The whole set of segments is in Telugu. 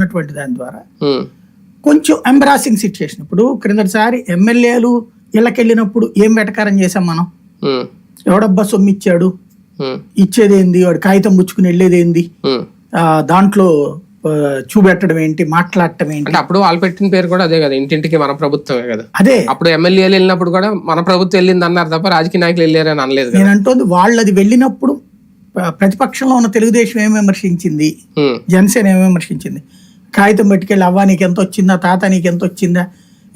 ఉన్నటువంటి దాని ద్వారా కొంచెం ఎంబరాసింగ్ సిచ్యుయేషన్ ఇప్పుడు క్రిందటిసారి ఎమ్మెల్యేలు ఇళ్ళకెళ్ళినప్పుడు ఏం వెటకారం చేసాం మనం? ఎవడబ్బా సొమ్ము ఇచ్చాడు ఇచ్చేదేంది? వాడు కాగితం పుచ్చుకుని వెళ్ళేదేంది? దాంట్లో చూపెట్టడం ఏంటి? మాట్లాడటం ఏంటి? అప్పుడు వాళ్ళు పెట్టిన పేరు కూడా అదే కదా. ఇంటింటికి మన ప్రభుత్వమే కదా. అదే. అప్పుడు ఎమ్మెల్యేలు వెళ్ళినప్పుడు కూడా మన ప్రభుత్వం వెళ్ళింది అన్నారు తప్ప రాజకీయ నాయకులు వెళ్ళారని అనలేదు నేను అంటోంది వాళ్ళది వెళ్ళినప్పుడు ప్ర- ప్రతిపక్షంలో ఉన్న తెలుగుదేశం ఏం విమర్శించింది? జనసేన ఏం విమర్శించింది? కాగితం పట్టుకెళ్ళి అవ్వ నీకు ఎంత వచ్చిందా తాత నీకు ఎంత వచ్చిందా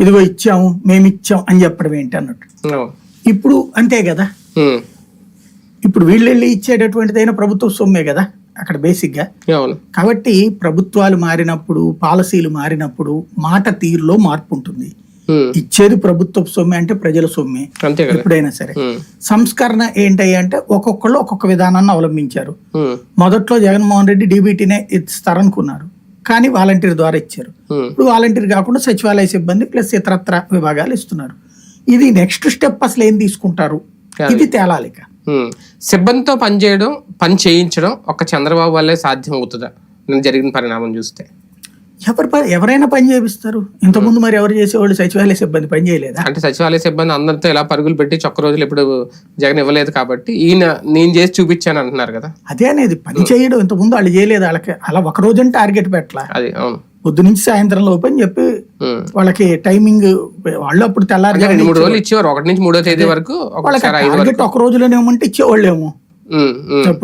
ఇదిగో ఇచ్చాము మేము ఇచ్చాం అని చెప్పడం ఏంటి అన్నట్టు. ఇప్పుడు అంతే కదా. ఇప్పుడు వీళ్ళు వెళ్ళి ఇచ్చేటటువంటిదైనా ప్రభుత్వ సొమ్మే కదా అక్కడ బేసిక్గా. కాబట్టి ప్రభుత్వాలు మారినప్పుడు పాలసీలు మారినప్పుడు మాట తీరులో మార్పు ఉంటుంది ఇచ్చేది ప్రభుత్వ సొమ్మే అంటే ప్రజల సొమ్మే. ఎప్పుడైనా సరే. సంస్కరణ ఏంటయ్యి అంటే ఒక్కొక్కళ్ళు ఒక్కొక్క విధానాన్ని అవలంబించారు. మొదట్లో జగన్మోహన్ రెడ్డి డీబీటీనే ఇస్తారనుకున్నారు. కానీ వాలంటీర్ ద్వారా ఇచ్చారు. ఉమ్, ఇప్పుడు వాలంటీర్ కాకుండా సచివాలయ సిబ్బంది ప్లస్ ఇతరత్ర విభాగాలు ఇస్తున్నారు. ఇది నెక్స్ట్ స్టెప్ అసలు ఏం తీసుకుంటారు? ఇది తేలాలిక ఉమ్. సిబ్బందితో పని చేయడం పని చేయించడం ఒక చంద్రబాబు వల్లే సాధ్యం అవుతుందా జరిగిన పరిణామం చూస్తే. ఎవరు ఎవరైనా పని చేపిస్తారు. ఇంతకుముందు మరి ఎవరు చేసేవాళ్ళు? సచివాలయ సిబ్బంది పని చేయలేదా? అంటే సచివాలయ సిబ్బంది అందరితో ఇలా పరుగులు పెట్టి చొక్క రోజులు ఇప్పుడు జగన్ ఇవ్వలేదు కాబట్టి ఈయన నేను చేసి చూపించాను అంటున్నారు కదా. అదే అనేది పని చేయడం. ఇంతకుముందు వాళ్ళు చేయలేదు. వాళ్ళకి అలా ఒక రోజుని టార్గెట్ పెట్టలా. అది అవును. పొద్దు నుంచి సాయంత్రం లోపు అని చెప్పి. వాళ్ళకి టైమింగ్ వాళ్ళు అప్పుడు తెల్లారి రెండు మూడు రోజులు ఇచ్చేవారు. ఒకటి నుంచి మూడో తేదీ వరకు వాళ్ళకి టార్గెట్ ఒక రోజులోనే ఇవ్వమంటే ఇచ్చేవాళ్ళేమో. అప్పుడు